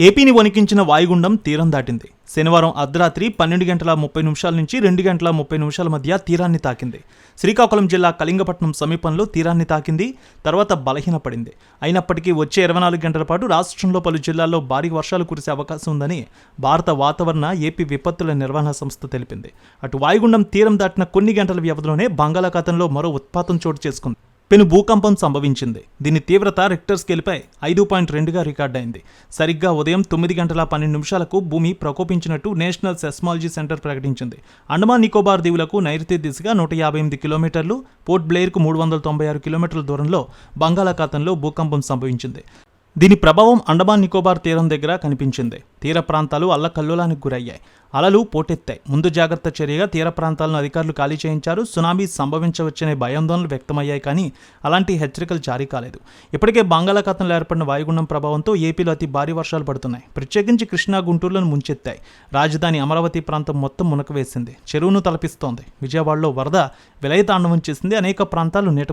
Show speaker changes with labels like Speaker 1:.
Speaker 1: ఏపీని వణికించిన వాయుగుండం తీరం దాటింది. శనివారం అర్ధరాత్రి పన్నెండు గంటల ముప్పై నిమిషాల నుంచి రెండు గంటల ముప్పై నిమిషాల మధ్య తీరాన్ని తాకింది. శ్రీకాకుళం జిల్లా కళింగపట్నం సమీపంలో తీరాన్ని తాకింది తర్వాత బలహీనపడింది. అయినప్పటికీ వచ్చే ఇరవై నాలుగు గంటల పాటు రాష్ట్రంలో పలు జిల్లాల్లో భారీ వర్షాలు కురిసే అవకాశం ఉందని భారత వాతావరణ ఏపీ విపత్తుల నిర్వహణ సంస్థ తెలిపింది. అటు వాయుగుండం తీరం దాటిన కొన్ని గంటల వ్యవధిలోనే బంగాళాఖాతంలో మరో ఉత్పాతం చోటు చేసుకుంది. పెను భూకంపం సంభవించింది. దీని తీవ్రత రిక్టర్ స్కేల్పై ఐదు పాయింట్ రెండుగా రికార్డైంది సరిగ్గా ఉదయం తొమ్మిది గంటల పన్నెండు నిమిషాలకు భూమి ప్రకోపించినట్టు నేషనల్ సెస్మాలజీ సెంటర్ ప్రకటించింది. అండమాన్ నికోబార్ దీవులకు నైరుతి దిశగా నూట యాభై ఎనిమిది కిలోమీటర్లు పోర్ట్ బ్లెయిర్కు మూడు వందల తొంభై ఆరు కిలోమీటర్ల దూరంలో బంగాళాఖాతంలో భూకంపం సంభవించింది. దీని ప్రభావం అండమాన్ నికోబార్ తీరం దగ్గర కనిపించింది. తీర ప్రాంతాలు అల్లకల్లోలానికి గురయ్యాయి. అలలు పోటెత్తాయి. ముందు జాగ్రత్త చర్యగా తీర ప్రాంతాలను అధికారులు ఖాళీ చేయించారు. సునామీ సంభవించవచ్చనే భయాందోళనలు వ్యక్తమయ్యాయి కానీ అలాంటి హెచ్చరికలు జారీ కాలేదు. ఇప్పటికే బంగాళాఖాతంలో ఏర్పడిన వాయుగుండం ప్రభావంతో ఏపీలో అతి భారీ వర్షాలు పడుతున్నాయి. ప్రత్యేకించి కృష్ణా గుంటూరులను ముంచెత్తాయి. రాజధాని అమరావతి ప్రాంతం మొత్తం మునకవేసింది. చెరువును తలపిస్తోంది. విజయవాడలో వరద విలయతాండవం చేసింది. అనేక ప్రాంతాలు నీట